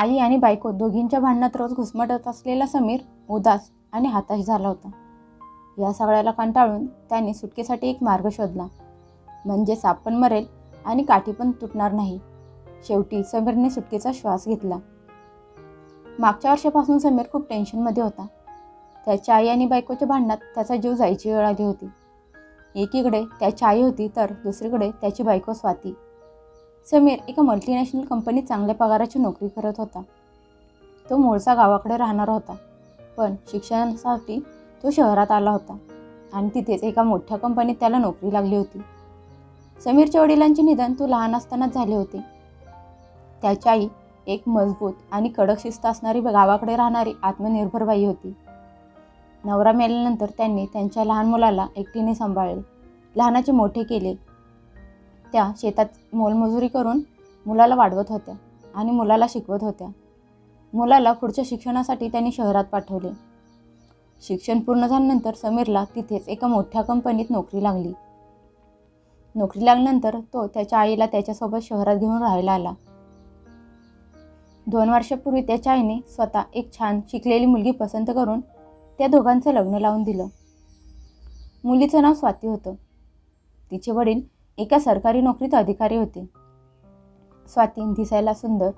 आई आणि बायको दोघींच्या भांडणात रोज घुसमटत असलेला समीर उदास आणि हाताश झाला होता. या सगळ्याला कंटाळून त्याने सुटकेसाठी एक मार्ग शोधला. म्हणजे साप पण मरेल आणि काठी पण तुटणार नाही. शेवटी समीरने सुटकेचा श्वास घेतला. मागच्या वर्षापासून समीर खूप टेन्शनमध्ये होता. त्याच्या आई आणि बायकोच्या भांडणात त्याचा जीव जायची वेळ आली होती. एकीकडे त्याची आई होती तर दुसरीकडे त्याची बायको स्वाती. समीर एका मल्टीनॅशनल कंपनीत चांगल्या पगाराची नोकरी करत होता. तो मूळचा गावाकडे राहणार होता. पण शिक्षणासाठी तो शहरात आला होता आणि तिथेच एका मोठ्या कंपनीत त्याला नोकरी लागली होती. समीरच्या वडिलांचे निधन तो लहान असतानाच झाले होते. त्याची आई एक मजबूत आणि कडक शिस्त असणारी गावाकडे राहणारी आत्मनिर्भर बाई होती. नवरा मेल्यानंतर त्यांनी त्यांच्या लहान मुलाला एकटीने सांभाळले. लहानाचे मोठे केले. त्या शेतात मोलमजुरी करून मुलाला वाढवत होत्या आणि मुलाला शिकवत होत्या. मुलाला पुढच्या शिक्षणासाठी त्यांनी शहरात पाठवले. शिक्षण पूर्ण झाल्यानंतर समीरला तिथेच एका मोठ्या कंपनीत नोकरी लागली. नोकरी लागल्यानंतर तो त्याच्या आईला त्याच्यासोबत शहरात घेऊन राहायला आला. दोन वर्षापूर्वी त्याच्या आईने स्वतः एक छान शिकलेली मुलगी पसंत करून त्या दोघांचं लग्न लावून दिलं. मुलीचं नाव स्वाती होतं. तिचे वडील एका सरकारी नोकरीत अधिकारी होते. स्वाती दिसायला सुंदर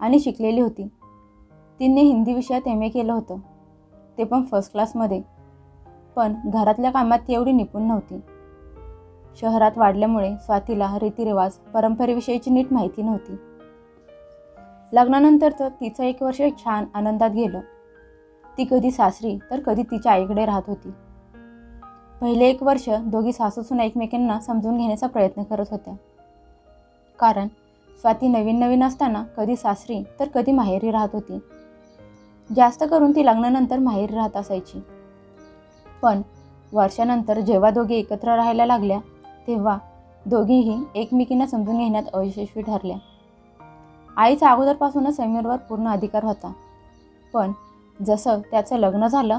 आणि शिकलेली होती. तिने हिंदी विषयात एम ए केलं होतं. ते पण फर्स्ट क्लासमध्ये पण घरातल्या कामात ती एवढी निपुण नव्हती. शहरात वाढल्यामुळे स्वातीला रीतिरिवाज परंपरेविषयीची नीट माहिती नव्हती. लग्नानंतर तर तिचं एक वर्ष छान आनंदात गेलं. ती कधी सासरी तर कधी तिच्या आईकडे राहत होती. पहिले एक वर्ष दोघी सासूसून एकमेकांना समजून घेण्याचा प्रयत्न करत होत्या. कारण स्वाती नवीन नवीन असताना कधी सासरी तर कधी माहेरी राहत होती. जास्त करून ती लग्नानंतर माहेरी राहत असायची. पण वर्षानंतर जेव्हा दोघी एकत्र राहायला लागल्या तेव्हा दोघीही एकमेकींना समजून घेण्यात अयशस्वी ठरल्या. आईचा अगोदरपासूनच समीरवर पूर्ण अधिकार होता. पण जसं त्याचं लग्न झालं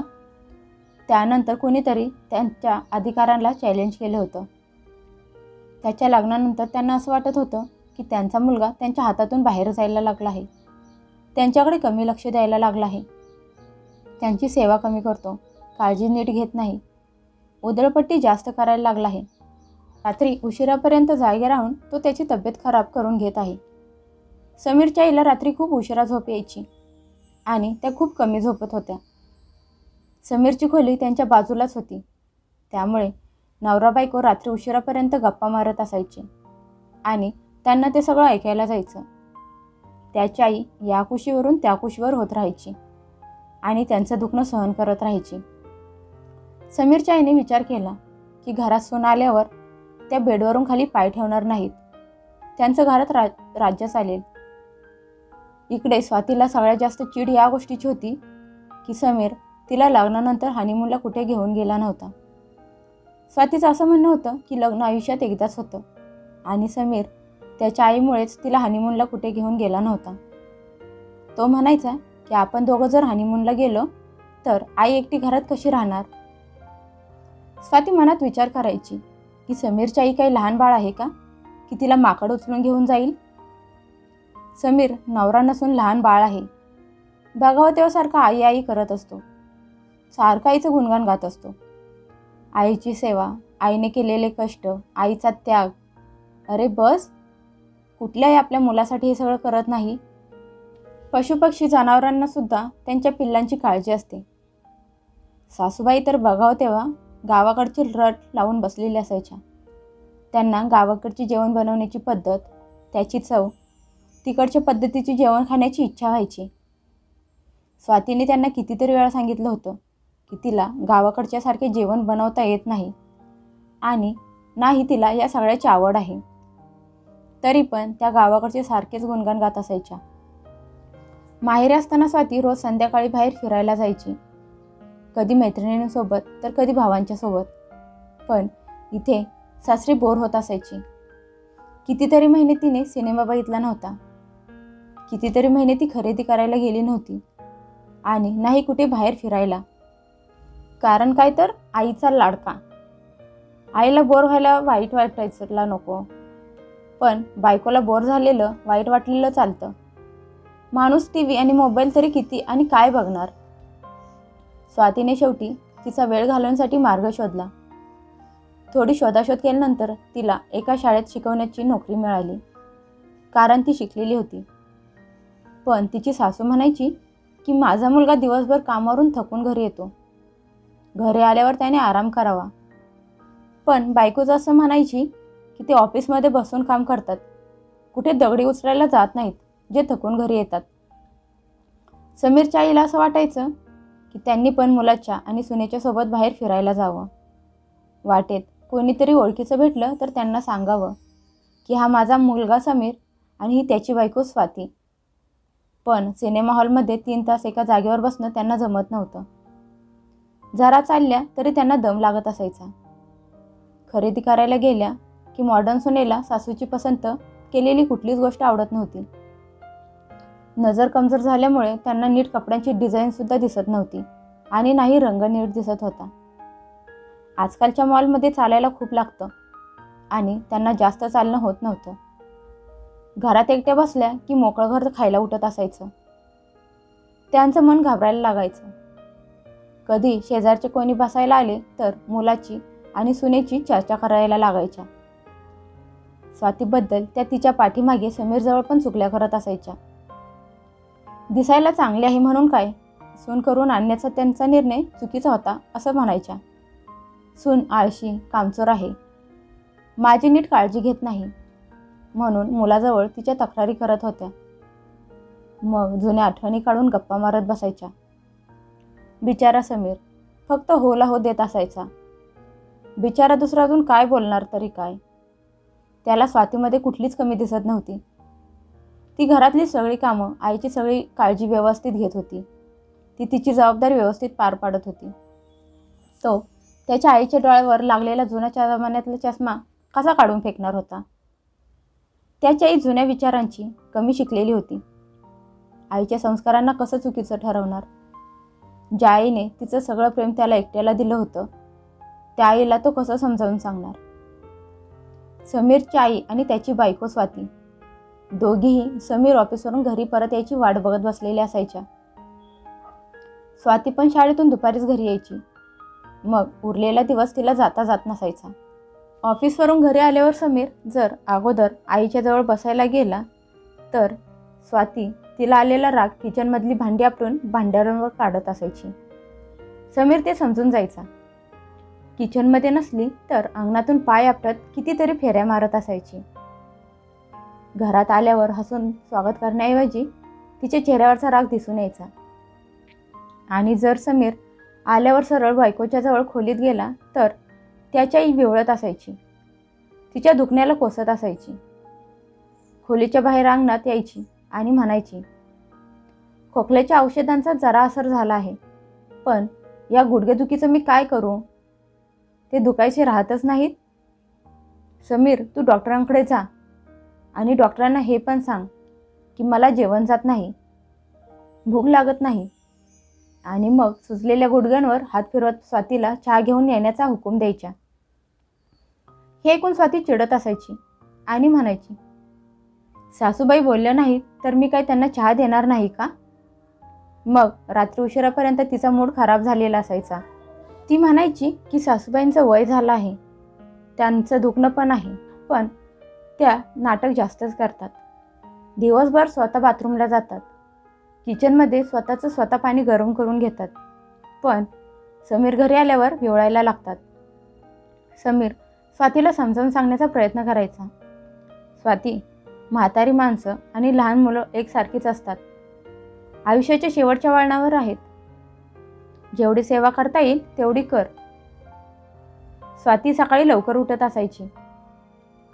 त्यानंतर कोणीतरी त्यांच्या अधिकारांना चॅलेंज केलं होतं. त्याच्या लग्नानंतर त्यांना असं वाटत होतं की त्यांचा मुलगा त्यांच्या हातातून बाहेर जायला लागला आहे. त्यांच्याकडे कमी लक्ष द्यायला लागला आहे. त्यांची सेवा कमी करतो. काळजी नीट घेत नाही. उदळपट्टी जास्त करायला लागला आहे. रात्री उशिरापर्यंत जागे राहून तो त्याची तब्येत खराब करून घेत आहे. समीरच्या आईला रात्री खूप उशिरा झोप यायची आणि त्या खूप कमी झोपत होत्या. समीरची खोली त्यांच्या बाजूलाच होती. त्यामुळे नवरा बायको रात्री उशिरापर्यंत गप्पा मारत असायची. आणि त्यांना ते सगळं ऐकायला जायचं. त्याची आई या कुशीवरून त्या कुशीवर होत राहायची. आणि त्यांचं दुखणं सहन करत राहायची. समीरच्या आईने विचार केला की घरात सून आल्यावर त्या बेडवरून खाली पाय ठेवणार नाहीत. त्यांचं घरात रा राज्य चालेल इकडे स्वातीला सगळ्यात जास्त चीड या गोष्टीची होती की समीर तिला लग्नानंतर हनीमूनला कुठे घेऊन गेला नव्हता. स्वातीचं असं म्हणणं होतं की लग्न आयुष्यात एकदाच होतं. आणि समीर त्याच्या आईमुळेच तिला हनीमूनला कुठे घेऊन गेला नव्हता. तो म्हणायचा की आपण दोघं जर हनीमूनला गेलो तर आई एकटी घरात कशी राहणार? स्वाती मनात विचार करायची की समीरची आई काही लहान बाळ आहे का? की तिला माकड उचलून घेऊन जाईल? समीर नवरा नसून लहान बाळ आहे. बघावं तेव्हासारखा आई आई करत असतो. सारखा आईचं गुणगान गात असतो. आईची सेवा आईने केलेले कष्ट आईचा त्याग. अरे बस कुठल्याही आपल्या मुलासाठी हे सगळं करत नाही. पशुपक्षी जनावरांना सुद्धा त्यांच्या पिल्लांची काळजी असते. सासूबाई तर बघावं तेव्हा गावाकडची रट लावून बसलेली असायच्या. त्यांना गावाकडची जेवण बनवण्याची पद्धत त्याची चव तिकडच्या पद्धतीची जेवण खाण्याची इच्छा व्हायची. स्वातीने त्यांना कितीतरी वेळा सांगितलं होतं. की तिला गावाकडच्यासारखे जेवण बनवता येत नाही. आणि नाही तिला या सगळ्याची आवड आहे. तरी पण त्या गावाकडचे सारखेच गुणगान गात असायच्या. माहेरी असताना स्वाती रोज संध्याकाळी बाहेर फिरायला जायची. कधी मैत्रिणींसोबत तर कधी भावांच्या सोबत पण इथे सासरी बोर होत असायची. कितीतरी महिने तिने सिनेमा बघितला नव्हता. कितीतरी महिने ती खरेदी करायला गेली नव्हती. आणि नाही कुठे बाहेर फिरायला. कारण काय तर? आईचा लाडका. आईला बोर व्हायला वाईट वाटायचंला नको. पण बायकोला बोर झालेलं वाईट वाटलेलं चालतं. माणूस टी व्ही आणि मोबाईल तरी किती आणि काय बघणार? स्वातीने शेवटी तिचा वेळ घालवण्यासाठी मार्ग शोधला. थोडी शोधाशोध केल्यानंतर तिला एका शाळेत शिकवण्याची नोकरी मिळाली. कारण ती शिकलेली होती. पण तिची सासू म्हणायची की माझा मुलगा दिवसभर कामावरून थकून घरी येतो. घरी आल्यावर त्याने आराम करावा. पण बायकोचं असं म्हणायची की ते ऑफिसमध्ये बसून काम करतात. कुठे दगडी उचलायला जात नाहीत जे थकून घरी येतात. समीरच्या आईला असं वाटायचं की त्यांनी पण मुलाच्या आणि सुनेच्या सोबत बाहेर फिरायला जावं. वाटेत कोणीतरी ओळखीचं भेटलं तर त्यांना सांगावं की हा माझा मुलगा समीर आणि ही त्याची बायको स्वाती. पण सिनेमा हॉलमध्ये तीन तास एका जागेवर बसणं त्यांना जमत नव्हतं. जरा चालल्या तरी त्यांना दम लागत असायचा. खरेदी करायला गेल्या की मॉडर्न सुनेला सासूची पसंत केलेली कुठलीच गोष्ट आवडत नव्हती. नजर कमजोर झाल्यामुळे त्यांना नीट कपड्यांची डिझाईनसुद्धा दिसत नव्हती आणि नाही रंग नीट दिसत होता. आजकालच्या मॉलमध्ये चालायला खूप लागतं आणि त्यांना जास्त चालणं होत नव्हतं. घरात एकट्या बसल्या की मोकळं घर खायला उठत असायचं. त्यांचं मन घाबरायला लागायचं. कधी शेजारचे कोणी बसायला आले तर मुलाची आणि सुनेची चर्चा करायला लागायच्या. स्वातीबद्दल त्या तिच्या पाठीमागे समीरजवळ पण चुकल्या करत असायच्या. दिसायला चांगली आहे म्हणून काय? सून करून आणण्याचा त्यांचा निर्णय चुकीचा होता असं म्हणायच्या. सून आळशी कामचोर आहे. माझी नीट काळजी घेत नाही. म्हणून मुलाजवळ तिच्या तक्रारी करत होत्या. मग जुन्या आठवणी काढून गप्पा मारत बसायच्या. बिचारा समीर फक्त होला हो देत असायचा. बिचारा दुसरा अजून काय बोलणार तरी काय? त्याला स्वातीमध्ये कुठलीच कमी दिसत नव्हती. ती घरातली सगळी कामं आईची सगळी काळजी व्यवस्थित घेत होती. ती तिची जबाबदारी व्यवस्थित पार पाडत होती. तो त्याच्या आईच्या डोळ्यावर लागलेला जुन्याच्या जमान्यातला चष्मा कसा काढून फेकणार होता? त्याची आई जुन्या विचारांची कमी शिकलेली होती. आईच्या संस्कारांना कसं चुकीचं ठरवणार? ज्या आईने तिचं सगळं प्रेम त्याला एकट्याला दिलं होतं त्या आईला तो कसं समजावून सांगणार? समीरची आई आणि त्याची बायको स्वाती. दोघीही समीर ऑफिसवरून घरी परत यायची वाट बघत बसलेल्या असायच्या. स्वाती पण शाळेतून दुपारीच घरी यायची. मग उरलेला दिवस तिला जाता जात नसायचा. ऑफिसवरून घरी आल्यावर समीर जर अगोदर आईच्या जवळ बसायला गेला तर स्वाती तिला आलेला राग किचनमधली भांडी आपटून भांड्यावर काढत असायची. समीर ते समजून जायचा. किचनमध्ये नसली तर अंगणातून पाय आपटत कितीतरी फेऱ्या मारत असायची. घरात आल्यावर हसून स्वागत करण्याऐवजी तिच्या चेहऱ्यावरचा राग दिसून यायचा. आणि जर समीर आल्यावर सरळ बायकोच्या जवळ खोलीत गेला तर त्याच्याही विवळत असायची. तिच्या दुखण्याला कोसत असायची. खोलीच्या बाहेर अंगणात यायची. आणि म्हणायची खोकल्याच्या औषधांचा जरा असर झाला आहे पण या गुडघेदुखीचं मी काय करू? ते दुखायचे राहतच नाहीत. समीर तू डॉक्टरांकडे जा आणि डॉक्टरांना हे पण सांग की मला जेवण जात नाही भूक लागत नाही. आणि मग सुजलेल्या गुडघ्यांवर हात फिरवत स्वातीला चहा घेऊन येण्याचा हुकूम द्यायचा. हे ऐकून स्वाती चिडत असायची आणि म्हणायची सासूबाई बोलल्या नाहीत तर मी काय त्यांना चहा देणार नाही का? मग रात्री उशिरापर्यंत तिचा मूड खराब झालेला असायचा. ती म्हणायची की सासूबाईंचं वय झालं आहे. त्यांचं दुखणं पण आहे पण त्या नाटक जास्तच करतात. दिवसभर स्वतः बाथरूमला जातात. किचनमध्ये स्वतःचं स्वतः पाणी गरम करून घेतात. पण समीर घरी आल्यावर विवळायला लागतात. समीर स्वातीला समजावून सांगण्याचा प्रयत्न करायचा. स्वाती म्हातारी माणसं आणि लहान मुलं एकसारखीच असतात. आयुष्याच्या शेवटच्या वळणावर आहेत. जेवढी सेवा करता येईल तेवढी कर. स्वाती सकाळी लवकर उठत असायची.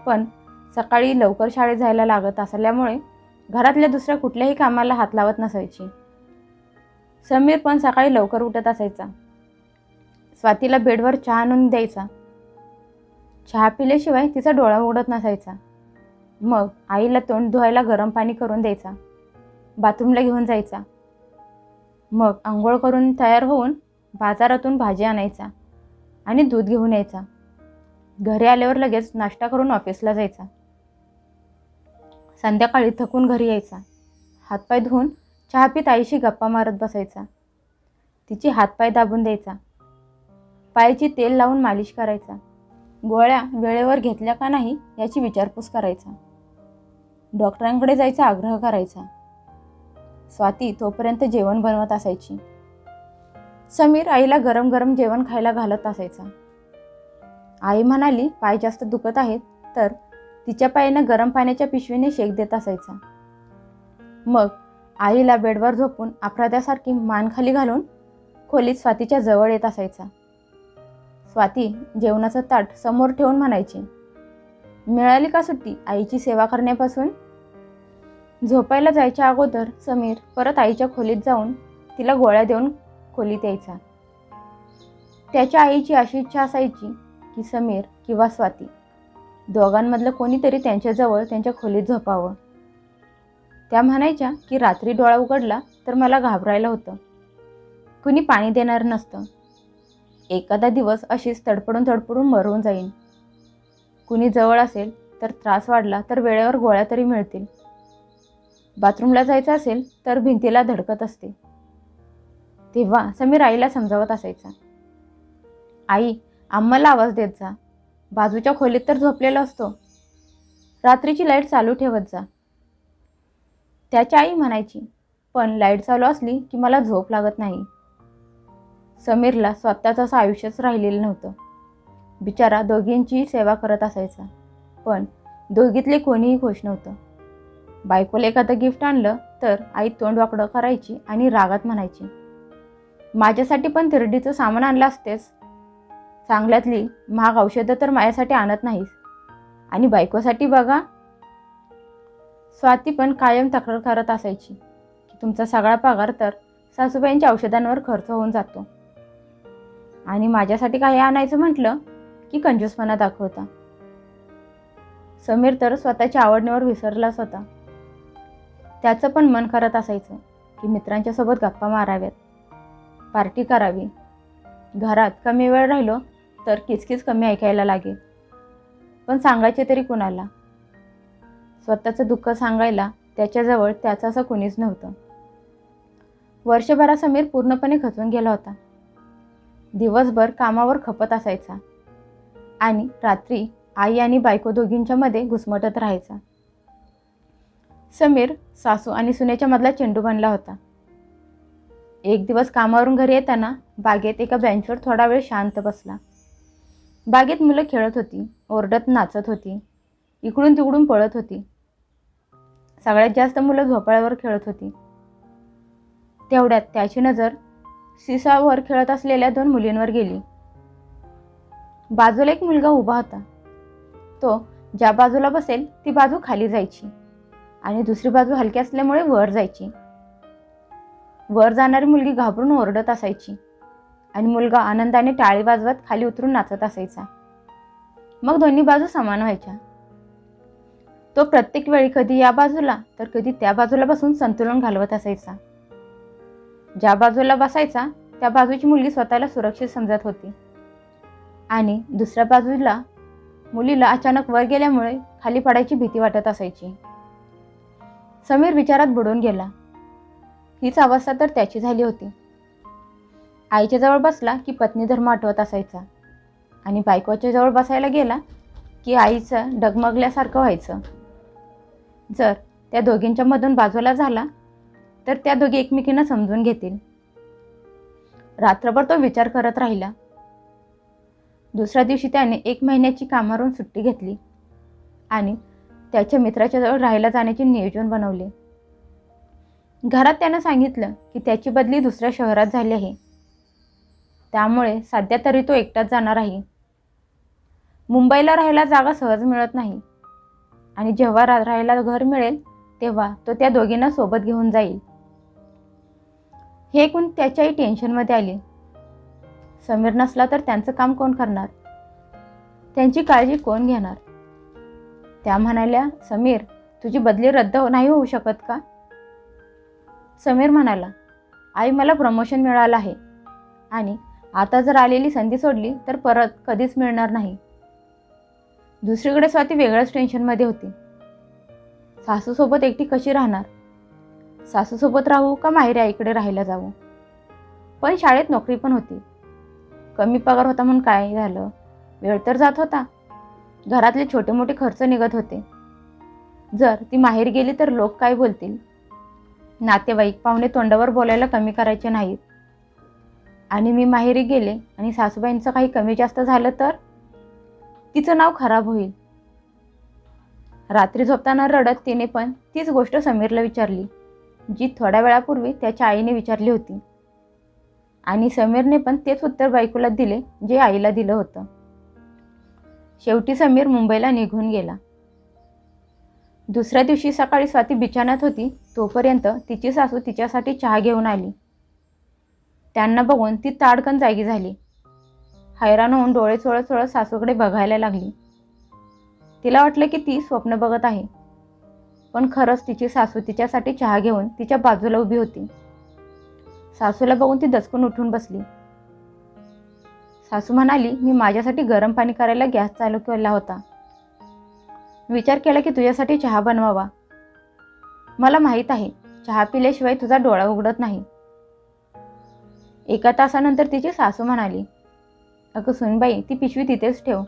पण सकाळी लवकर शाळेत जायला लागत असल्यामुळे घरातल्या दुसऱ्या कुठल्याही कामाला हात लावत नसायची. समीर पण सकाळी लवकर उठत असायचा. स्वातीला बेडवर चहा आणून द्यायचा. चहा पिल्याशिवाय तिचा डोळा उघडत नसायचा. मग आईला तोंड धुवायला गरम पाणी करून द्यायचा. बाथरूमला घेऊन जायचा. मग आंघोळ करून तयार होऊन बाजारातून भाजी आणायचा आणि दूध घेऊन यायचा. घरी आल्यावर लगेच नाश्ता करून ऑफिसला जायचा. संध्याकाळी थकून घरी यायचा. हातपाय धुवून चहा पित आईशी गप्पा मारत बसायचा. तिची हातपाय दाबून द्यायचा. पायाची तेल लावून मालिश करायचा. गोळ्या वेळेवर घेतल्या का नाही याची विचारपूस करायचा. डॉक्टरांकडे जायचा आग्रह करायचा. स्वाती तोपर्यंत जेवण बनवत असायची. समीर आईला गरम गरम जेवण खायला घालत असायचा. आई म्हणाली पाय जास्त दुखत आहेत तर तिच्या पायानं गरम पाण्याच्या पिशवीने शेक देत असायचा. मग आईला बेडवर झोपून अपराध्यासारखी मान खाली घालून खोलीत स्वातीच्या जवळ येत असायचा. स्वाती जेवणाचं ताट समोर ठेवून म्हणायची मिळाली का सुट्टी आईची सेवा करण्यापासून? झोपायला जायच्या अगोदर समीर परत आईच्या खोलीत जाऊन तिला गोळ्या देऊन खोलीत यायचा. त्याच्या आईची अशी इच्छा असायची की समीर किंवा स्वाती दोघांमधलं कोणीतरी त्यांच्याजवळ त्यांच्या खोलीत झोपावं. त्या म्हणायच्या की रात्री डोळा उघडला तर मला घाबरायला होतं. कुणी पाणी देणार नसतं. एखादा दिवस अशीच तडपडून तडपडून मरून जाईन. कुणी जवळ असेल तर त्रास वाढला तर वेळेवर गोळ्या तरी मिळतील. बाथरूमला जायचं असेल तर भिंतीला धडकत असते. तेव्हा समीर आईला समजावत असायचा. आई आम्हाला आवाज देत जा. बाजूच्या खोलीत तर झोपलेला असतो. रात्रीची लाइट चालू ठेवत जा. त्याची आई म्हणायची पण लाइट चालू असली की मला झोप लागत नाही. समीरला स्वतःचं असं आयुष्यच राहिलेलं नव्हतं. बिचारा दोघींचीही सेवा करत असायचा. पण दोघीतले कोणीही खुश नव्हतं. बायकोला एखादं गिफ्ट आणलं तर आई तोंड वाकडं करायची आणि रागात म्हणायची माझ्यासाठी पण थिरडीचं सामान आणलं असतेस. चांगल्यातली महाग औषधं तर माझ्यासाठी आणत नाहीस. आणि बायकोसाठी बघा. स्वाती पण कायम तक्रार करत असायची की तुमचा सगळा पगार तर सासूबाईंच्या औषधांवर खर्च होऊन जातो. आणि माझ्यासाठी काही आणायचं म्हटलं की कंजूसपणा दाखवता. समीर तर स्वतःच्या आवडणीवर विसरलाच होता. त्याचं पण मन करत असायचं की मित्रांच्या सोबत गप्पा माराव्यात. पार्टी करावी. घरात कमी वेळ राहिलो तर किचकिच कमी ऐकायला लागेल. पण सांगायचे तरी कुणाला? स्वतःचं दुःख सांगायला त्याच्याजवळ त्याचं असं कुणीच नव्हतं. वर्षभरा समीर पूर्णपणे खचून गेला होता. दिवसभर कामावर खपत असायचा. आणि रात्री आई आणि बायको दोघींच्या मध्ये घुसमटत राहायचा. समीर सासू आणि सुनेच्या मधला चेंडू बनला होता. एक दिवस कामावरून घरी येताना बागेत एका बेंचवर थोडा वेळ शांत बसला. बागेत मुलं खेळत होती ओरडत नाचत होती इकडून तिकडून पळत होती. सगळ्यात जास्त मुलं झोपाळ्यावर खेळत होती. तेवढ्यात त्याची नजर सिसावर खेळत असलेल्या दोन मुलींवर गेली. बाजूला एक मुलगा उभा होता. तो ज्या बाजूला बसेल ती बाजू खाली जायची आणि दुसरी बाजू हलकी असल्यामुळे वर जायची. वर जाणारी मुलगी घाबरून ओरडत असायची आणि मुलगा आनंदाने टाळी वाजवत खाली उतरून नाचत असायचा. मग दोन्ही बाजू समान व्हायच्या. तो प्रत्येक वेळी कधी या बाजूला तर कधी त्या बाजूला बसून संतुलन घालवत असायचा. ज्या बाजूला बसायचा त्या बाजूची मुलगी स्वतःला सुरक्षित समजत होती. आणि दुसऱ्या बाजूला मुलीला अचानक वर गेल्यामुळे खाली पडायची भीती वाटत असायची. समीर विचारात बुडून गेला. हीच अवस्था तर त्याची झाली होती. आईच्या जवळ बसला की पत्नी धर्म आठवत असायचा. आणि बायकोच्या जवळ बसायला गेला की आईचं डगमगल्यासारखं व्हायचं. जर त्या दोघींच्या मधून बाजूला झाला तर त्या दोघी एकमेकींना समजून घेतील. रात्रभर तो विचार करत राहिला. दुसऱ्या दिवशी त्याने एक महिन्याची कामावरून सुट्टी घेतली आणि त्याच्या मित्राच्या जवळ राहायला जाण्याचे नियोजन बनवले. घरात त्यानं सांगितलं की त्याची बदली दुसऱ्या शहरात झाली आहे. त्यामुळे सध्या तरी तो एकटाच जाणार आहे. मुंबईला राहायला जागा सहज मिळत नाही आणि जेव्हा रा राहायला घर मिळेल तेव्हा तो त्या दोघींना सोबत घेऊन जाईल. हे ऐकून त्याच्याही टेन्शनमध्ये आली. समीर नसला तर त्यांचं काम कोण करणार? त्यांची काळजी कोण घेणार? त्या म्हणाल्या समीर तुझी बदली रद्द हो- नाही होऊ शकत का? समीर म्हणाला आई मला प्रमोशन मिळालं आहे. आणि आता जर आलेली संधी सोडली तर परत कधीच मिळणार नाही. दुसरीकडे स्वाती वेगळ्याच टेन्शनमध्ये होती. सासूसोबत एकटी कशी राहणार? सासूसोबत राहू का माहेरी आईकडे राहायला जाऊ? पण शाळेत नोकरी पण होती. कमी पगार होता म्हणून काय झालं? वेळ तर जात होता. घरातले छोटे मोठे खर्च निघत होते. जर ती माहेर गेली तर लोक काय बोलतील? नातेवाईक पाहुणे तोंडावर बोलायला कमी करायचे नाहीत. आणि मी माहेरी गेले आणि सासूबाईंचं काही कमी जास्त झालं तर? तिचं नाव खराब होईल. रात्री झोपताना रडत तिने पण तीच गोष्ट समीरला विचारली जी थोड्या वेळापूर्वी त्याच्या आईने विचारली होती. आणि समीरने पण तेच उत्तर बायकोला दिले जे आईला दिलं होतं. शेवटी समीर मुंबईला निघून गेला. दुसऱ्या दिवशी सकाळी स्वाती बिछाण्यात होती तोपर्यंत तिची सासू तिच्यासाठी चहा घेऊन आली. त्यांना बघून ती ताडकन जागी झाली. हैराण होऊन डोळे चोळत चोळत सासूकडे बघायला लागली. तिला वाटलं की ती स्वप्न बघत आहे. पण खरंच तिची सासू तिच्यासाठी चहा घेऊन तिच्या बाजूला उभी होती. सासूला बघून ती दचकून उठून बसली. सासू म्हणाली मी माझ्यासाठी गरम पाणी करायला गॅस चालू केला होता. विचार केला की तुझ्यासाठी चहा बनवावा. मला माहीत आहे चहा पिल्याशिवाय तुझा डोळा उघडत नाही. एका तासानंतर तिची सासू म्हणाली अगं सुनबाई ती पिशवी तिथेच ठेव.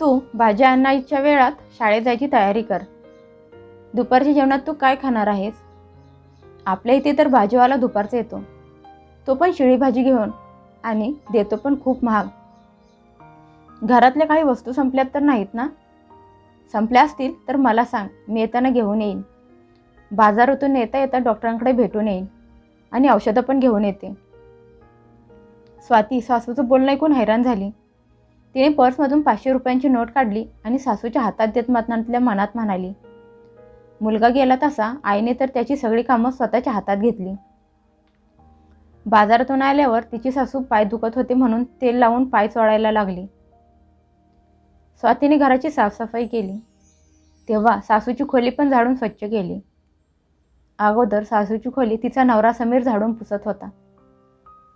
तू भाज्या आणायच्या वेळात शाळेत जायची तयारी कर. दुपारच्या जेवणात तू काय खाणार आहेस? आपल्या इथे तर भाजीवाला दुपारचा येतो. तो पण शिळी भाजी घेऊन आणि देतो पण खूप महाग. घरातल्या काही वस्तू संपल्यात तर नाहीत ना? संपल्या असतील तर मला सांग मी येताना घेऊन येईन. बाजारातून येता येता डॉक्टरांकडे भेटून येईन आणि औषधं पण घेऊन येते. स्वाती सासूचं बोलणं ऐकून हैराण झाली. तिने पर्समधून पाचशे रुपयांची नोट काढली आणि सासूच्या हातात देत मतनातल्या मनात म्हणाली मुलगा गेला तसा आईने तर त्याची सगळी कामं स्वतःच्या हातात घेतली. बाजारातून आल्यावर तिची सासू पाय दुखत होते म्हणून तेल लावून पाय चोळायला लागली. स्वातीने घराची साफसफाई केली. तेव्हा सासूची खोली पण झाडून स्वच्छ केली. अगोदर सासूची खोली तिचा नवरा समीर झाडून पुसत होता.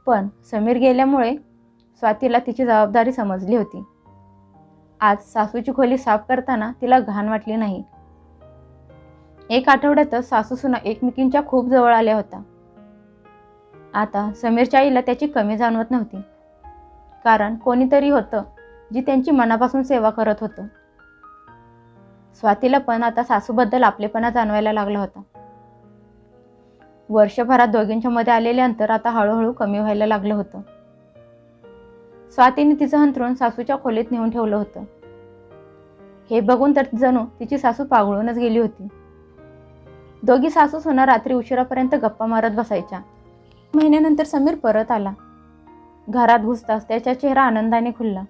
पण समीर गेल्यामुळे स्वातीला तिची जबाबदारी समजली होती. आज सासूची खोली साफ करताना तिला घाण वाटली नाही. एक आठवड्यातच सासूसुना एकमेकींच्या खूप जवळ आल्या होत्या. आता समीरच्या आईला त्याची कमी जाणवत नव्हती. कारण कोणीतरी होतं जी त्यांची मनापासून सेवा करत होतं. स्वातीला पण आता सासूबद्दल आपलेपणा जाणवायला लागला होता. वर्षभरात दोघींच्या मध्ये आलेले अंतर आता हळूहळू कमी व्हायला लागलं होतं. स्वातीने तिचं अंतरून सासूच्या खोलीत नेऊन ठेवलं होतं. हे बघून तर जणू तिची सासू पागळूनच गेली होती. दोघी सासू सुना रात्री उशिरापर्यंत गप्पा मारत बसायच्या. महिन्यानंतर समीर परत आला. घरात घुसताच त्याचा चेहरा आनंदाने खुलला.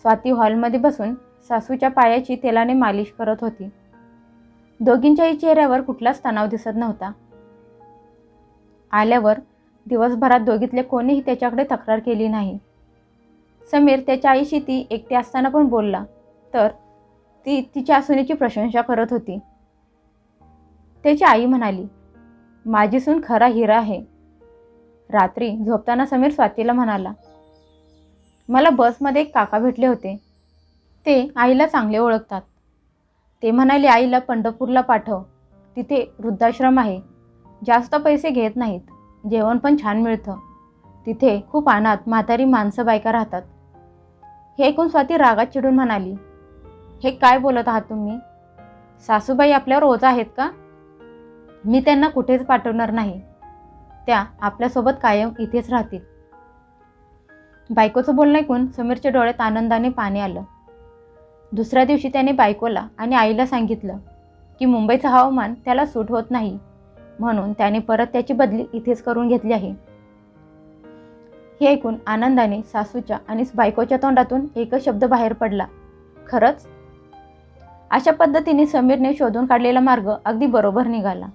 स्वाती हॉलमध्ये बसून सासूच्या पायाची तेलाने मालिश करत होती. दोघींच्याही चेहऱ्यावर कुठलाच तणाव दिसत नव्हता. आल्यावर दिवसभरात दोघीतले कोणीही त्याच्याकडे तक्रार केली नाही. समीर त्याच्या आईशी ती एकटी असताना पण बोलला तर ती तिच्या सुनेची प्रशंसा करत होती. त्याची आई म्हणाली माझी सून खरा हिरा आहे. रात्री झोपताना समीर स्वातीला म्हणाला मला बसमध्ये एक काका भेटले होते. ते आईला चांगले ओळखतात. ते म्हणाले आईला पंढरपूरला पाठव. तिथे वृद्धाश्रम आहे. जास्त पैसे घेत नाहीत. जेवण पण छान मिळतं. तिथे खूप अनाथ म्हातारी माणसं बायका राहतात. हे ऐकून स्वाती रागात चिडून म्हणाली हे काय बोलत आहात तुम्ही? सासूबाई आपल्यावर ओझा आहेत का? मी त्यांना कुठेच पाठवणार नाही. त्या आपल्यासोबत कायम इथेच राहतील. बायकोचं बोलणं ऐकून समीरच्या डोळ्यात आनंदाने पाणी आलं. दुसऱ्या दिवशी त्याने बायकोला आणि आईला सांगितलं की मुंबईचं हवामान त्याला सूट होत नाही म्हणून त्याने परत त्याची बदली इथेच करून घेतली आहे. हे ऐकून आनंदाने सासूच्या आणि बायकोच्या तोंडातून एकच शब्द बाहेर पडला. खरंच? अशा पद्धतीने समीरने शोधून काढलेला मार्ग अगदी बरोबर निघाला.